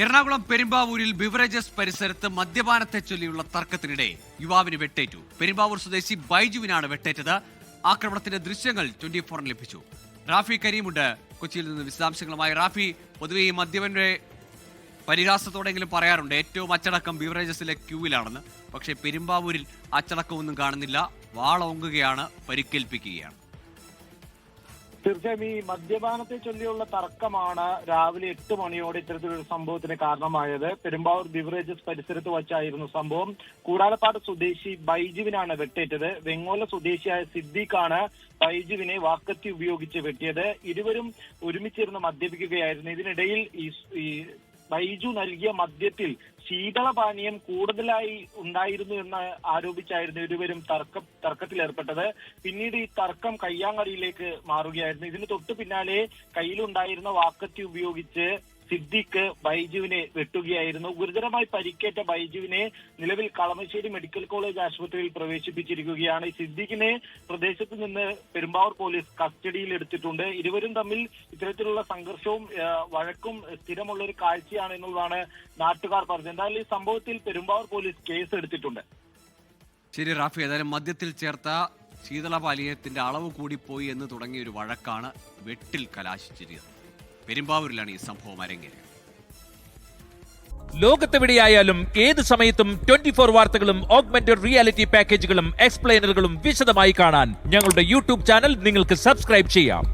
എറണാകുളം പെരുമ്പാവൂരിൽ ബിവറേജസ് പരിസരത്ത് മദ്യപാനത്തെ ചൊല്ലിയുള്ള തർക്കത്തിനിടെ യുവാവിന് വെട്ടേറ്റു. പെരുമ്പാവൂർ സ്വദേശി ബൈജുവിനാണ് വെട്ടേറ്റത്. ആക്രമണത്തിന്റെ ദൃശ്യങ്ങൾ ട്വന്റി ഫോറിന് ലഭിച്ചു. റാഫി കരീമുണ്ട്. കൊച്ചിയിൽ നിന്ന് വിശദാംശങ്ങളുമായി റാഫി പൊതുവെ ഈ മദ്യപന്റെ പരിഹാസത്തോടെങ്കിലും പറയാറുണ്ട് ഏറ്റവും അച്ചടക്കം ബിവറേജസിലെ ക്യൂവിലാണെന്ന്. പക്ഷേ പെരുമ്പാവൂരിൽ അച്ചടക്കമൊന്നും കാണുന്നില്ല. വാളോങ്ങുകയാണ് പരിക്കേൽപ്പിക്കുകയാണ്. തീർച്ചയായും ഈ മദ്യപാനത്തെ ചൊല്ലിയുള്ള തർക്കമാണ് രാവിലെ എട്ട് മണിയോടെ ഇത്തരത്തിലൊരു സംഭവത്തിന് കാരണമായത്. പെരുമ്പാവൂർ ബിവറേജസ് പരിസരത്ത് വച്ചായിരുന്നു സംഭവം. കൂടാലപ്പാട് സ്വദേശി ബൈജുവിനാണ് വെട്ടേറ്റത്. വെങ്ങോല സ്വദേശിയായ സിദ്ദീഖാണ് ബൈജുവിനെ വാക്കത്തി ഉപയോഗിച്ച് വെട്ടിയത്. ഇരുവരും ഒരുമിച്ചിരുന്ന് മദ്യപിക്കുകയായിരുന്നു. ഇതിനിടയിൽ ഈ ബൈജു നൽകിയ മദ്യത്തിൽ ശീതളപാനീയം കൂടുതലായി ഉണ്ടായിരുന്നു എന്ന് ആരോപിച്ചായിരുന്നു ഇരുവരും തർക്ക തർക്കത്തിലേർപ്പെട്ടത്. പിന്നീട് ഈ തർക്കം കയ്യാങ്കളിയിലേക്ക് മാറുകയായിരുന്നു. ഇതിന് തൊട്ടു പിന്നാലെ കയ്യിലുണ്ടായിരുന്ന വാക്കത്തി ഉപയോഗിച്ച് സിദ്ദിഖ് ബൈജുവിനെ വെട്ടുകയായിരുന്നു. ഗുരുതരമായി പരിക്കേറ്റ ബൈജുവിനെ നിലവിൽ കളമശ്ശേരി മെഡിക്കൽ കോളേജ് ആശുപത്രിയിൽ പ്രവേശിപ്പിച്ചിരിക്കുകയാണ്. സിദ്ദിഖിനെ പ്രദേശത്ത് നിന്ന് പെരുമ്പാവൂർ പോലീസ് കസ്റ്റഡിയിൽ എടുത്തിട്ടുണ്ട്. ഇരുവരും തമ്മിൽ ഇത്തരത്തിലുള്ള സംഘർഷവും വഴക്കും സ്ഥിരമുള്ള ഒരു കാഴ്ചയാണ് എന്നുള്ളതാണ് നാട്ടുകാർ പറഞ്ഞത്. എന്തായാലും ഈ സംഭവത്തിൽ പെരുമ്പാവൂർ പോലീസ് കേസ് എടുത്തിട്ടുണ്ട്. ശരി റാഫി ഏതായാലും മദ്യത്തിൽ ചേർത്ത ശീതളപാലയത്തിന്റെ അളവ് കൂടിപ്പോയി എന്ന് തുടങ്ങിയ ഒരു വഴക്കാണ് വെട്ടിൽ കലാശിച്ചിരിക്കുന്നത്. പെരുമ്പാവൂരിലാണ് ഈ സംഭവം അരങ്ങേറിയത് ലോകത്തെവിടെയായാലും ഏത് സമയത്തും ട്വന്റി ഫോർ വാർത്തകളും ഓഗ്മെന്റഡ് റിയാലിറ്റി പാക്കേജുകളും എക്സ്പ്ലെയിനറുകളും വിശദമായി കാണാൻ ഞങ്ങളുടെ യൂട്യൂബ് ചാനൽ നിങ്ങൾക്ക് സബ്സ്ക്രൈബ് ചെയ്യാം.